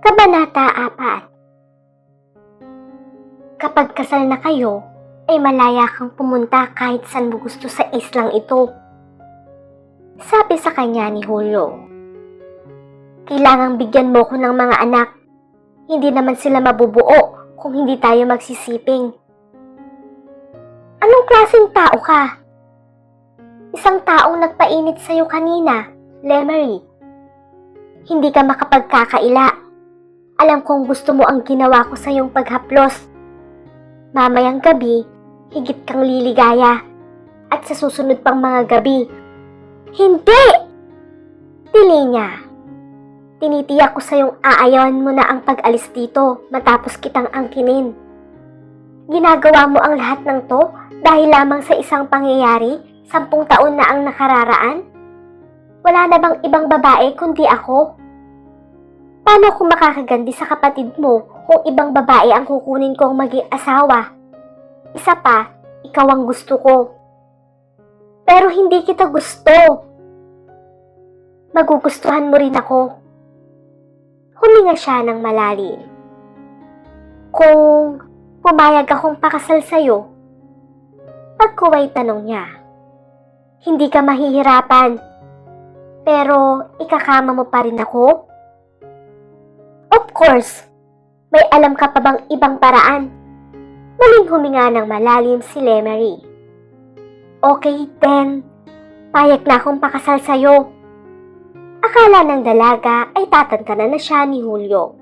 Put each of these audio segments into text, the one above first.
Kabanata 4 Kapag kasal na kayo, ay malaya kang pumunta kahit saan mo gusto sa islang ito. Sabi sa kanya ni Julio. Kailangang bigyan mo ko ng mga anak. Hindi naman sila mabubuo kung hindi tayo magsisiping. Anong klaseng tao ka? Isang taong nagpainit sa'yo kanina, Lemery. Hindi ka makapagkakaila. Alam kong gusto mo ang ginawa ko sa iyong paghaplos. Mamayang gabi, higit kang liligaya. At sa susunod pang mga gabi, hindi! Tili niya. Tinitiyak ko sa iyong aayawan mo na ang pag-alis dito matapos kitang angkinin. Ginagawa mo ang lahat ng to dahil lamang sa isang pangyayari, sampung taon na ang nakararaan? Wala na bang ibang babae kundi ako? Paano ako makakagandi sa kapatid mo kung ibang babae ang kukunin kong maging asawa? Isa pa, ikaw ang gusto ko. Pero hindi kita gusto. Magugustuhan mo rin ako. Huminga siya ng malalim. Kung pumayag akong pakasal sa'yo, pagkuway tanong niya. Hindi ka mahihirapan, pero ikakama mo pa rin ako? Of course, may alam ka pa bang ibang paraan? Muling huminga ng malalim si Lemery. Okay, then. Payag na akong pakasal sa'yo. Akala ng dalaga ay tatantanan na siya ni Julio.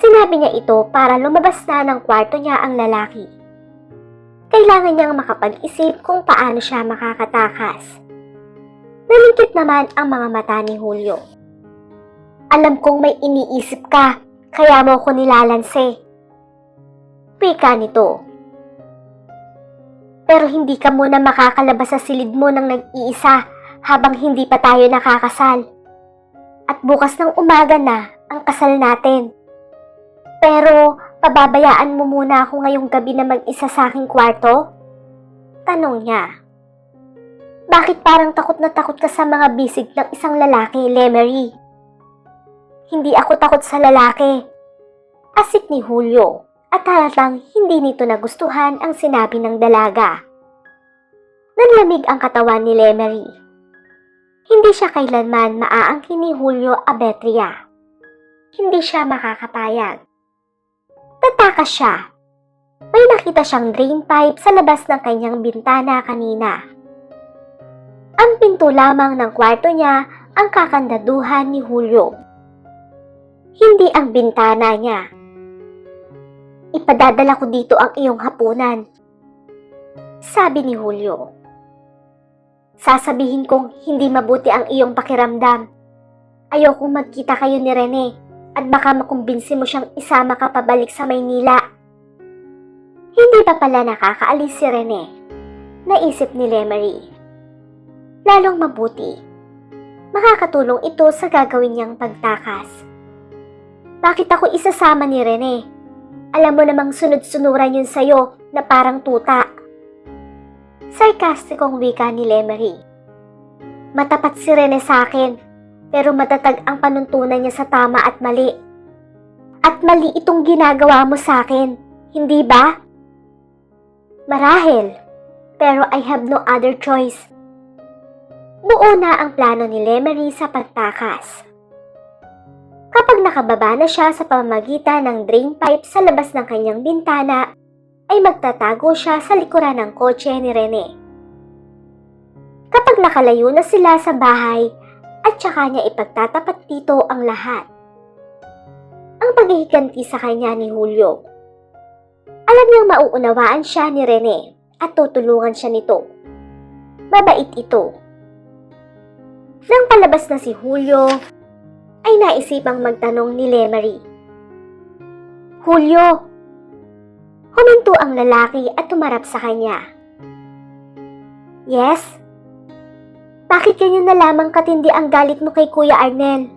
Sinabi niya ito para lumabas na ng kwarto niya ang lalaki. Kailangan niyang makapag-isip kung paano siya makakatakas. Nalingkit naman ang mga mata ni Julio. Alam kong may iniisip ka, kaya mo ko nilalanse. Wika nito. Pero hindi ka muna makakalabas sa silid mo ng nag-iisa habang hindi pa tayo nakakasal. At bukas ng umaga na ang kasal natin. Pero pababayaan mo muna ako ngayong gabi na mag-isa sa aking kwarto? Tanong niya. Bakit parang takot na takot ka sa mga bisig ng isang lalaki, Lemery? Hindi ako takot sa lalaki. Asik ni Julio at halatang hindi nito nagustuhan ang sinabi ng dalaga. Nanlamig ang katawan ni Lemery. Hindi siya kailanman maaangkin ni Julio Abetria. Hindi siya makakapayag. Tatakas siya. May nakita siyang drain pipe sa labas ng kanyang bintana kanina. Ang pinto lamang ng kwarto niya ang kakandaduhan ni Julio. Hindi ang bintana niya. Ipadadala ko dito ang iyong hapunan. Sabi ni Julio. Sasabihin kong hindi mabuti ang iyong pakiramdam. Ayokong magkita kayo ni Rene at baka makumbinsi mo siyang isama ka pabalik sa Maynila. Hindi pa pala nakakaalis si Rene. Naisip ni Lemery. Lalong mabuti. Makakatulong ito sa gagawin niyang pagtakas. Bakit ako isasama ni Rene? Alam mo namang sunod-sunuran yun sa'yo na parang tuta. Sarkastikong wika ni Lemery. Matapat si Rene sa akin, pero matatag ang panuntunan niya sa tama at mali. At mali itong ginagawa mo sa akin, hindi ba? Marahil, pero I have no other choice. Buo na ang plano ni Lemery sa pagtakas. Kapag nakababa na siya sa pamamagitan ng drain pipe sa labas ng kanyang bintana, ay magtatago siya sa likuran ng kotse ni Rene. Kapag nakalayo na sila sa bahay, at saka niya ipagtatapat dito ang lahat. Ang paghihiganti sa kanya ni Julio. Alam niyang mauunawaan siya ni Rene at tutulungan siya nito. Mabait ito. Nang palabas na si Julio, ay naisipang magtanong ni Lemery. Julio, huminto ang lalaki at tumarap sa kanya. Yes? Bakit ganyan na lamang katindi ang galit mo kay Kuya Arnel?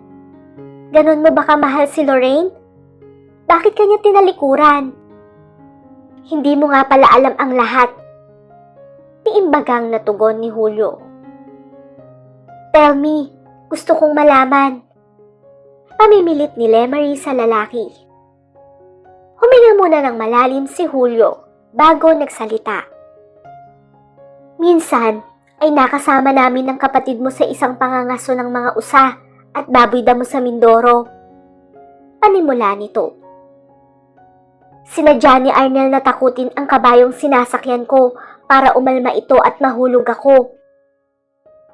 Ganon mo baka mahal si Lorraine? Bakit kanya tinalikuran? Hindi mo nga pala alam ang lahat. Iimbagang natugon ni Julio. Tell me, gusto kong malaman. Pamimilit ni Lemery sa lalaki. Huminga muna ng malalim si Julio bago nagsalita. Minsan ay nakasama namin ng kapatid mo sa isang pangangaso ng mga usa at baboy damo sa Mindoro. Panimula nito. Sinadya ni Arnel na takutin ang kabayong sinasakyan ko para umalma ito at mahulog ako.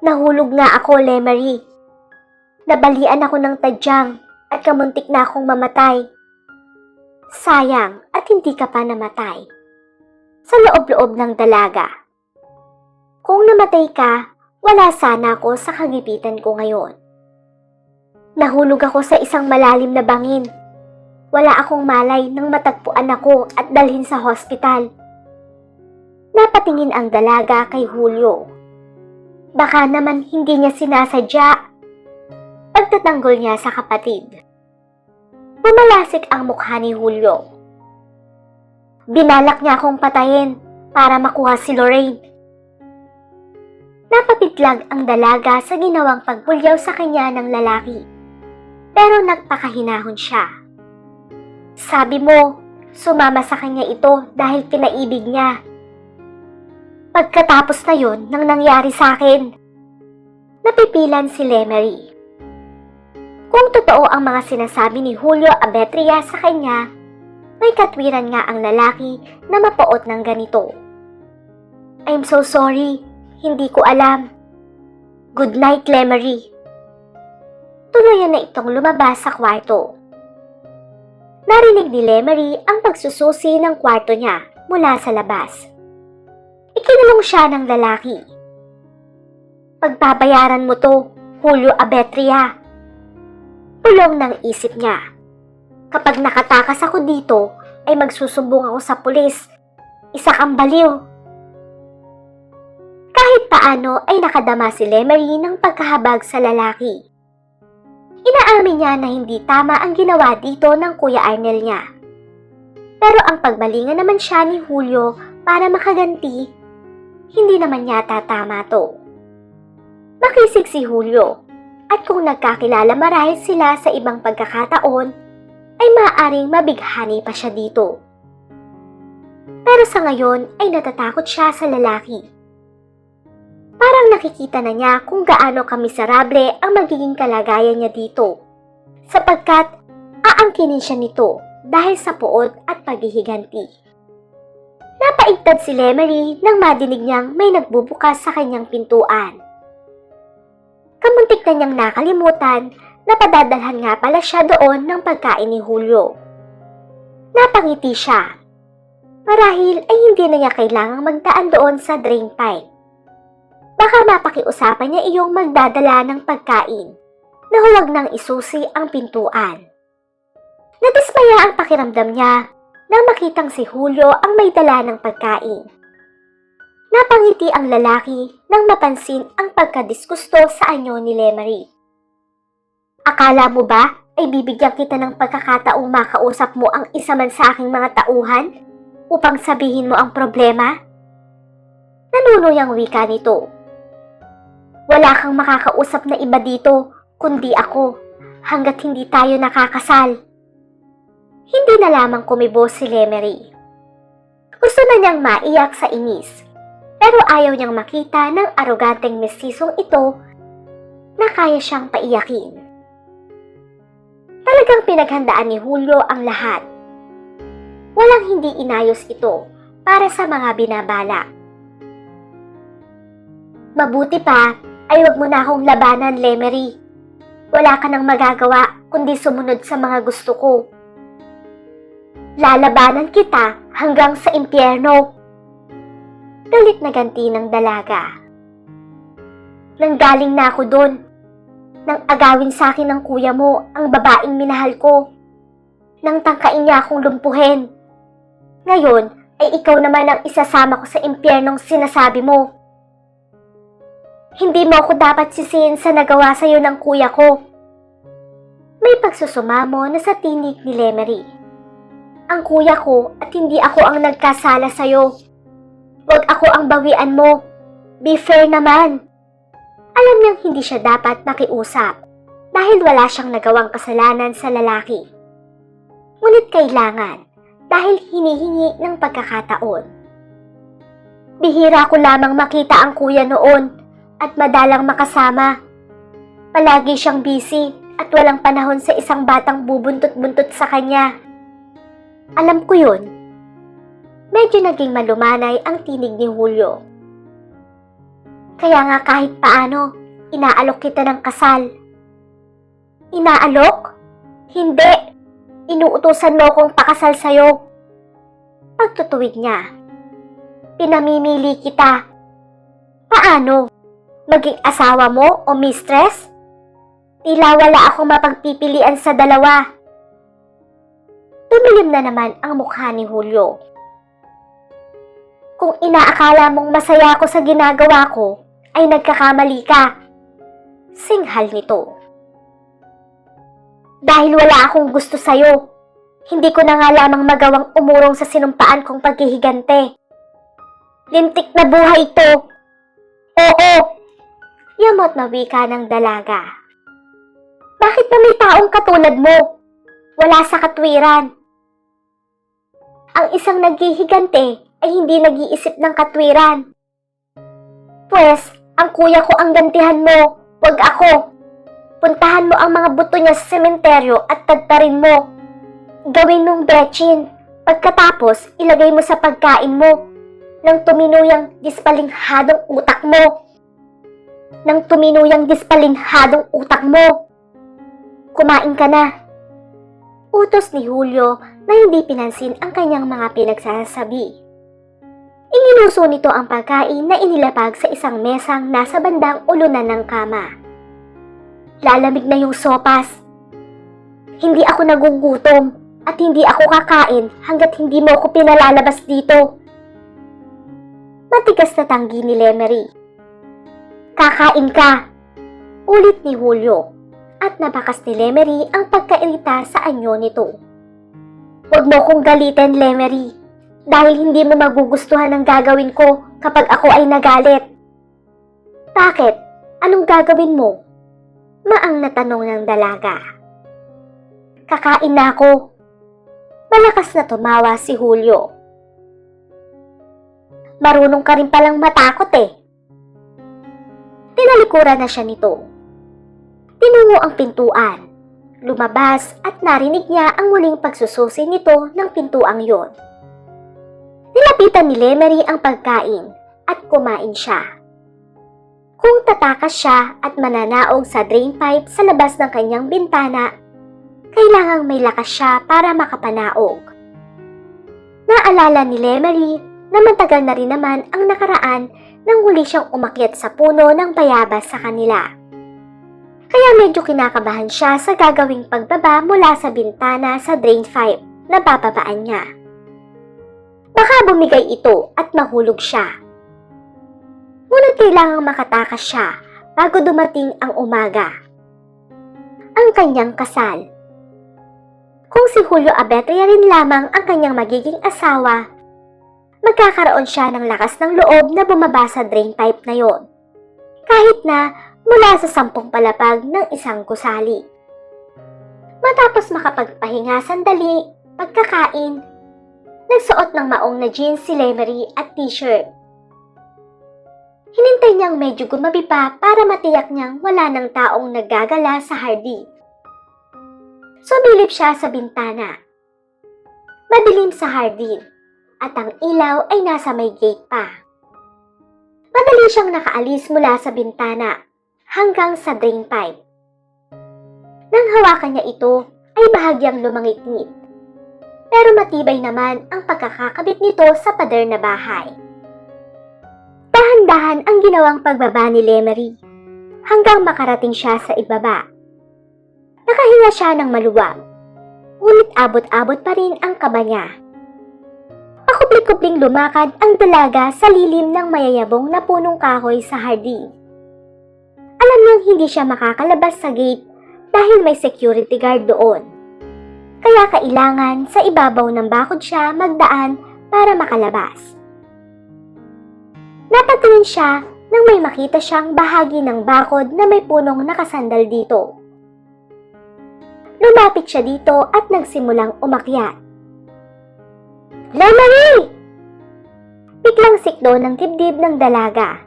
Nahulog nga ako, Lemery. Nabalian ako ng tadyang at kamuntik na akong mamatay. Sayang at hindi ka pa namatay. Sa loob-loob ng dalaga. Kung namatay ka, wala sana ako sa kagipitan ko ngayon. Nahulog ako sa isang malalim na bangin. Wala akong malay nang matagpuan ako at dalhin sa hospital. Napatingin ang dalaga kay Julio. Baka naman hindi niya sinasadya. Pagtatanggol niya sa kapatid. Mamalasik ang mukha ni Julio. Binalak niya akong patayin para makuha si Lorraine. Napapitlag ang dalaga sa ginawang pagbulyaw sa kanya ng lalaki. Pero nagpakahinahon siya. Sabi mo, sumama sa kanya ito dahil pinaibig niya. Pagkatapos na yon nang nangyari sa akin, napipilan si Lemery. Kung totoo ang mga sinasabi ni Julio Abetria sa kanya, may katwiran nga ang lalaki na mapuot ng ganito. I'm so sorry, hindi ko alam. Good night, Lemery. Tuluyan na itong lumabas sa kwarto. Narinig ni Lemery ang pagsususi ng kwarto niya mula sa labas. Ikinulong siya ng lalaki. Pagbabayaran mo to, Julio Abetria. Pulong ng isip niya. Kapag nakatakas ako dito, ay magsusumbong ako sa pulis. Isa kang baliw. Kahit paano ay nakadama si Lemery ng pagkahabag sa lalaki. Inaamin niya na hindi tama ang ginawa dito ng Kuya Arnel niya. Pero ang pagbalingan naman siya ni Julio para makaganti, hindi naman yata tama to. Makisig si Julio at kung nagkakilala marahil sila sa ibang pagkakataon, ay maaaring mabighani pa siya dito. Pero sa ngayon ay natatakot siya sa lalaki. Parang nakikita na niya kung gaano kamiserable ang magiging kalagayan niya dito. Sapagkat aangkinin siya nito dahil sa puot at paghihiganti. Napaigtad si Lemery nang madinig niyang may nagbubukas sa kanyang pintuan. Kamuntik na niyang nakalimutan na padadalhan nga pala siya doon ng pagkain ni Julio. Napangiti siya. Marahil ay hindi na niya kailangang magdaan doon sa drain pipe. Baka mapakiusapan niya iyong magdadala ng pagkain na huwag nang isusi ang pintuan. Nadismaya ang pakiramdam niya nang makitang si Julio ang may dala ng pagkain. Napangiti ang lalaki nang mapansin ang pagkadiskusto sa anyo ni Lemery. Akala mo ba ay bibigyan kita ng pagkakataong makausap mo ang isa man sa aking mga tauhan upang sabihin mo ang problema? Nanunuyang wika nito. Wala kang makakausap na iba dito kundi ako hanggat hindi tayo nakakasal. Hindi na lamang kumibo si Lemery. Gusto na niyang maiyak sa inis, pero ayaw niyang makita ng aroganteng mestisong ito na kaya siyang paiyakin. Talagang pinaghandaan ni Julio ang lahat. Walang hindi inayos ito para sa mga binabala. Mabuti pa ay wag mo na akong labanan, Lemery. Wala ka nang magagawa kundi sumunod sa mga gusto ko. Lalabanan kita hanggang sa impyerno. Galit na ganti ng dalaga. Nanggaling na ako doon. Nang agawin sa akin ng kuya mo ang babaeng minahal ko. Nang tangkain niya akong lumpuhin. Ngayon ay ikaw naman ang isasama ko sa impyernong sinasabi mo. Hindi mo ako dapat sisihin sa nagawa sa'yo ng kuya ko. May pagsusumamo na sa tinig ni Lemery. Ang kuya ko at hindi ako ang nagkasala sa'yo. Huwag ako ang bawian mo. Be fair naman. Alam niyang hindi siya dapat makiusap. dahil wala siyang nagawang kasalanan sa lalaki. Ngunit kailangan dahil hinihingi ng pagkakataon. Bihira ko lamang makita ang kuya noon at madalang makasama. Palagi siyang busy at walang panahon sa isang batang bubuntot-buntot sa kanya. Alam ko yun. Medyo naging malumanay ang tinig ni Julio. Kaya nga kahit paano, inaalok kita ng kasal. Inaalok? Hindi. Inuutosan mo kong pakasal sa'yo. Pagtutuwid niya. Pinamimili kita. Paano? Maging asawa mo o mistress? Tila wala akong mapagpipilian sa dalawa. Tumilim na naman ang mukha ni Julio. Kung inaakala mong masaya ako sa ginagawa ko, ay nagkakamali ka. Singhal nito. Dahil wala akong gusto sa'yo, hindi ko na nga lamang magawang umurong sa sinumpaan kong paghihigante. Lintik na buhay ito. Oo, yamot na wika ng dalaga. Bakit ba may taong katulad mo? Wala sa katwiran. Ang isang naghihigante ay hindi nag-iisip ng katwiran. Pwes, ang kuya ko ang gantihan mo, wag ako. Puntahan mo ang mga buto niya sa sementeryo at tagtarin mo. Gawin mong betchin. Pagkatapos, ilagay mo sa pagkain mo. Nang tuminuyang dispalinghadong utak mo. Nang tuminuyang dispalinghadong utak mo. Kumain ka na. Utos ni Julio na hindi pinansin ang kanyang mga pinagsasabi. Iniluso nito ang pagkain na inilapag sa isang mesang nasa bandang ulunan ng kama. Lalamig na yung sopas. Hindi ako nagugutom at hindi ako kakain hanggat hindi mo ako pinalalabas dito. Matigas na tanggi ni Lemery. Kakain ka! Ulit ni Julio at nabakas ni Lemery ang pagkairita sa anyo nito. Huwag mo kong galitin, Lemery, dahil hindi mo magugustuhan ang gagawin ko kapag ako ay nagalit. Bakit? Anong gagawin mo? Maang natanong ng dalaga. Kakain na ako. Malakas na tumawa si Julio. Marunong ka rin palang matakot eh. Tinalikuran na siya nito. Tinungo ang pintuan. Lumabas at narinig niya ang muling pagsususi nito ng pintuang yon. Nilapitan ni Lemery ang pagkain at kumain siya. Kung tatakas siya at mananaog sa drain pipe sa labas ng kanyang bintana, kailangang may lakas siya para makapanaog. Naalala ni Lemery na matagal na rin naman ang nakaraan nang huli siyang umakyat sa puno ng bayabas sa kanila. Kaya medyo kinakabahan siya sa gagawing pagbaba mula sa bintana sa drain pipe na bababaan niya. Baka bumigay ito at mahulog siya. Ngunit kailangang makatakas siya bago dumating ang umaga. Ang kanyang kasal. Kung si Julio Abetria rin lamang ang kanyang magiging asawa, magkakaroon siya ng lakas ng loob na bumaba sa drain pipe na yon. Kahit na mula sa sampung palapag ng isang gusali. Matapos makapagpahinga sandali, pagkakain, nagsuot ng maong na jeans si Lemery at t-shirt. Hinintay niyang medyo gumabi pa para matiyak niyang wala ng taong naggagala sa hardy. Sumilip siya sa bintana. Madilim sa hardin at ang ilaw ay nasa may gate pa. Madali siyang nakaalis mula sa bintana hanggang sa drain pipe. Nang hawakan niya ito, ay bahagyang lumangit-ngit. Pero matibay naman ang pagkakakabit nito sa pader na bahay. Dahan-dahan ang ginawang pagbaba ni Lemery hanggang makarating siya sa ibaba. Nakahinga siya ng maluwag, ngunit abot-abot pa rin ang kaba niya. Pakupli-kupling lumakad ang dalaga sa lilim ng mayayabong na punong kahoy sa hardin. Alam niyang hindi siya makakalabas sa gate dahil may security guard doon. Kaya kailangan sa ibabaw ng bakod siya magdaan para makalabas. Napatingin siya nang may makita siyang bahagi ng bakod na may punong nakasandal dito. Lumapit siya dito at nagsimulang umakyat. Lemery! Biglang sikdo ng dibdib ng dalaga.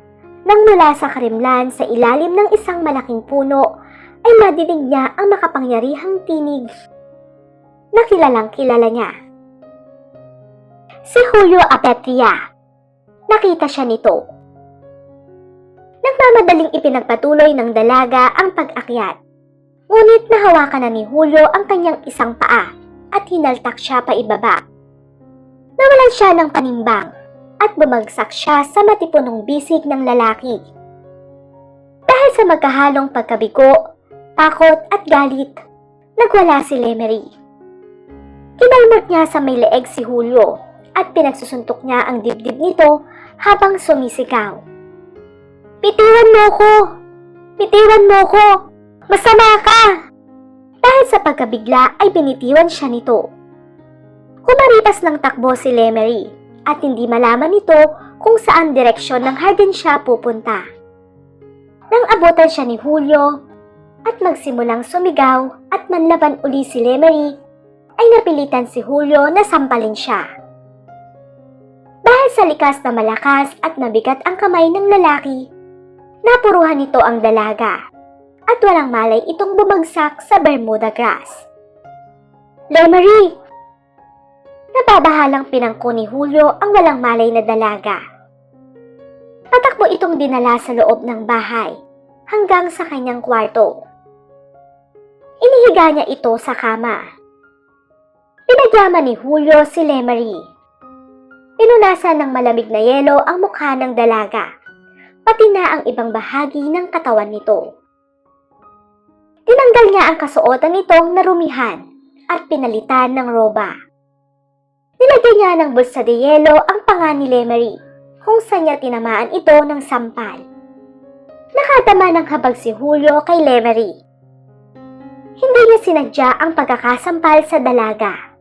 Nang mula sa karimlan sa ilalim ng isang malaking puno, ay madidig niya ang makapangyarihang tinig na kilalang kilala niya. Si Julio Apetria. Nakita siya nito. Nagmamadaling ipinagpatuloy ng dalaga ang pag-akyat. Ngunit nahawakan na ni Julio ang kanyang isang paa at hinaltak siya pa ibaba. Nawalan siya ng panimbang at bumagsak siya sa matipunong bisig ng lalaki. Dahil sa magkahalong pagkabigo, takot at galit, nagwala si Lemery. Kinalmot niya sa may leeg si Julio at pinagsusuntok niya ang dibdib nito habang sumisigaw. Bitiwan mo ko! Bitiwan mo ko! Masama ka! Dahil sa pagkabigla ay binitiwan siya nito. Kumaripas ng takbo si Lemery at hindi malaman nito kung saan direksyon ng hardin siya pupunta. Nang abutan siya ni Julio at magsimulang sumigaw at manlaban uli si Lemery, ay napilitan si Julio na sampalin siya. Dahil sa likas na malakas at mabigat ang kamay ng lalaki, napuruhan nito ang dalaga at walang malay itong bumagsak sa Bermuda grass. Lemery! Nababahalang pinangko ni Julio ang walang malay na dalaga. Patakbo itong dinala sa loob ng bahay hanggang sa kanyang kwarto. Inihiga niya ito sa kama. Pinagyaman ni Julio si Lemery. Pinunasan ng malamig na yelo ang mukha ng dalaga, pati na ang ibang bahagi ng katawan nito. Tinanggal niya ang kasuotan nitong narumihan at pinalitan ng roba. Nilagyan niya ng bulsa de yelo ang panga ni Lemery kung saan niya tinamaan ito ng sampal. Nakatama ng habag si Julio kay Lemery. Hindi niya sinadya ang pagkakasampal sa dalaga.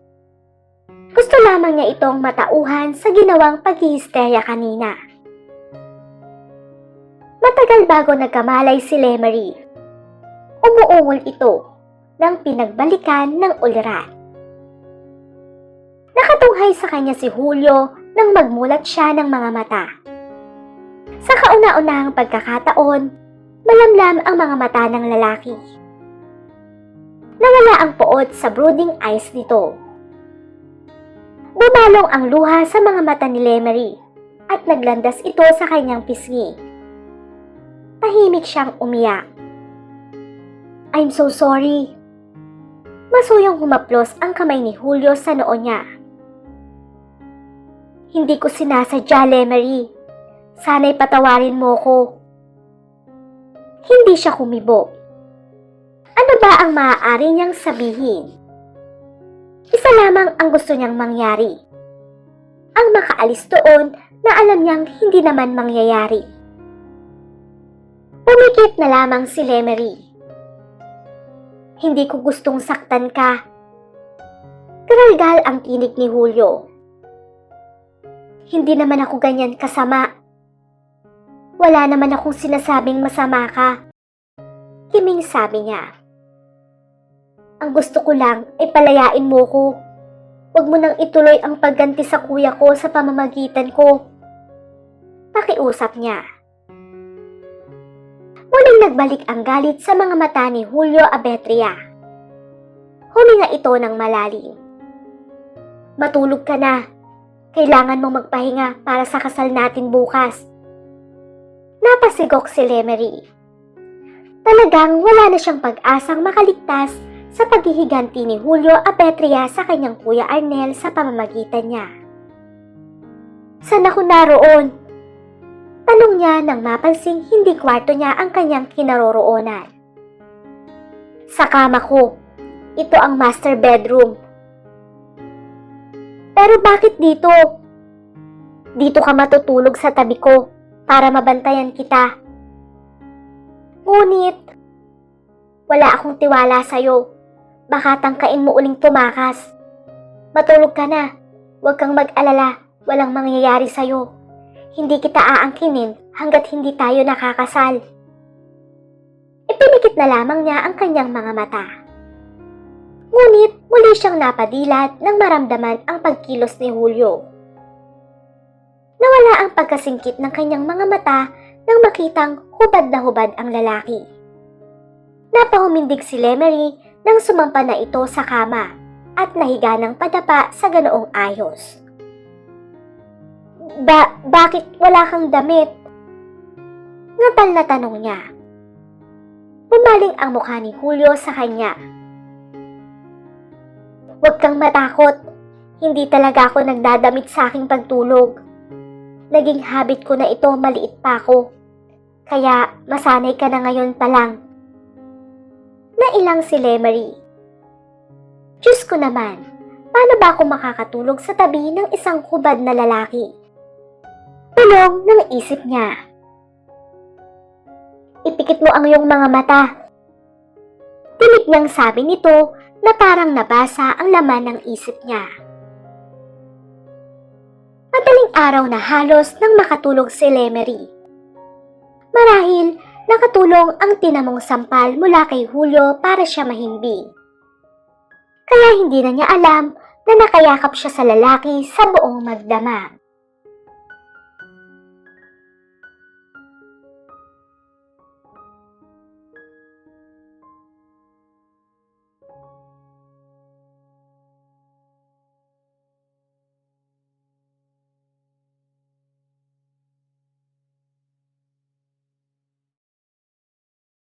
Gusto lamang niya itong matauhan sa ginawang paghihisterya kanina. Matagal bago nagkamalay si Lemery. Umuungol ito nang pinagbalikan ng ulirat. Nakatunghay sa kanya si Julio nang magmulat siya ng mga mata. Sa kauna-unahang pagkakataon, malamlam ang mga mata ng lalaki. Nawala ang poot sa brooding eyes nito. Bumalong ang luha sa mga mata ni Lemery at naglandas ito sa kanyang pisngi. Tahimik siyang umiyak. I'm so sorry. Masuyang humaplos ang kamay ni Julio sa noo niya. Hindi ko sinasadya, Lemery. Sana'y patawarin mo ko. Hindi siya kumibo. Ano ba ang maaari niyang sabihin? Isa lamang ang gusto niyang mangyari. Ang makaalis doon na alam niyang hindi naman mangyayari. Pumikit na lamang si Lemery. Hindi ko gustong saktan ka. Karalgal ang tinig ni Julio. Hindi naman ako ganyan kasama. Wala naman akong sinasabing masama ka. Kiming sabi niya. Ang gusto ko lang ay palayain mo ko. Huwag mo nang ituloy ang pagganti sa kuya ko sa pamamagitan ko. Pakiusap niya. Muling nagbalik ang galit sa mga mata ni Julio Abetria. Huminga ito ng malalim. Matulog ka na. Kailangan mong magpahinga para sa kasal natin bukas. Napasigok si Lemery. Talagang wala na siyang pag-asang makaligtas sa paghihiganti ni Julio Apetria sa kanyang kuya Arnel sa pamamagitan niya. Saan ako naroon? Tanong niya nang mapansing hindi kwarto niya ang kanyang kinaroroonan. Sa kama ko. Ito ang master bedroom. Pero bakit dito? Dito ka matutulog sa tabi ko para mabantayan kita. Ngunit, wala akong tiwala sa'yo. Baka tangkain mo uling tumakas. Matulog ka na. Huwag kang mag-alala. Walang mangyayari sa'yo. Hindi kita aangkinin hanggat hindi tayo nakakasal. Ipinikit na lamang niya ang kanyang mga mata. Ngunit muli siyang napadilat nang maramdaman ang pagkilos ni Julio. Nawala ang pagkasingkit ng kanyang mga mata nang makitang hubad na hubad ang lalaki. Napahumindig si Lemery nang sumampa na ito sa kama at nahiga ng padapa sa ganoong ayos. Ba, bakit wala kang damit? Natal na tanong niya. Pumaling ang mukha ni Julio sa kanya. Huwag kang matakot. Hindi talaga ako nagdadamit sa aking pagtulog. Naging habit ko na ito maliit pa ako. Kaya masanay ka na ngayon pa lang. Nailang si Lemery. Diyos ko naman, paano ba ako makakatulog sa tabi ng isang hubad na lalaki? Tulong ng isip niya. Ipikit mo ang iyong mga mata. Tinig niyang sabi nito na parang nabasa ang laman ng isip niya. Madaling araw na halos nang makatulog si Lemery. Marahil nakatulong ang tinamong sampal mula kay Julio para siya mahimbing. Kaya hindi na niya alam na nakayakap siya sa lalaki sa buong magdamag.